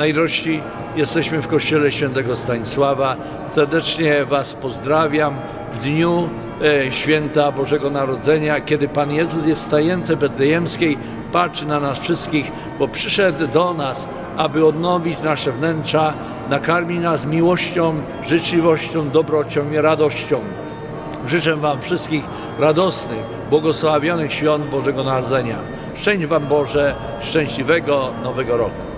najdrożsi, jesteśmy w kościele świętego Stanisława. Serdecznie Was pozdrawiam w dniu e, święta Bożego Narodzenia, kiedy Pan Jezus jest w stajence betlejemskiej, patrzy na nas wszystkich, bo przyszedł do nas, aby odnowić nasze wnętrza, nakarmi nas miłością, życzliwością, dobrocią i radością. Życzę Wam wszystkich radosnych, błogosławionych świąt Bożego Narodzenia. Szczęść Wam Boże, szczęśliwego Nowego Roku.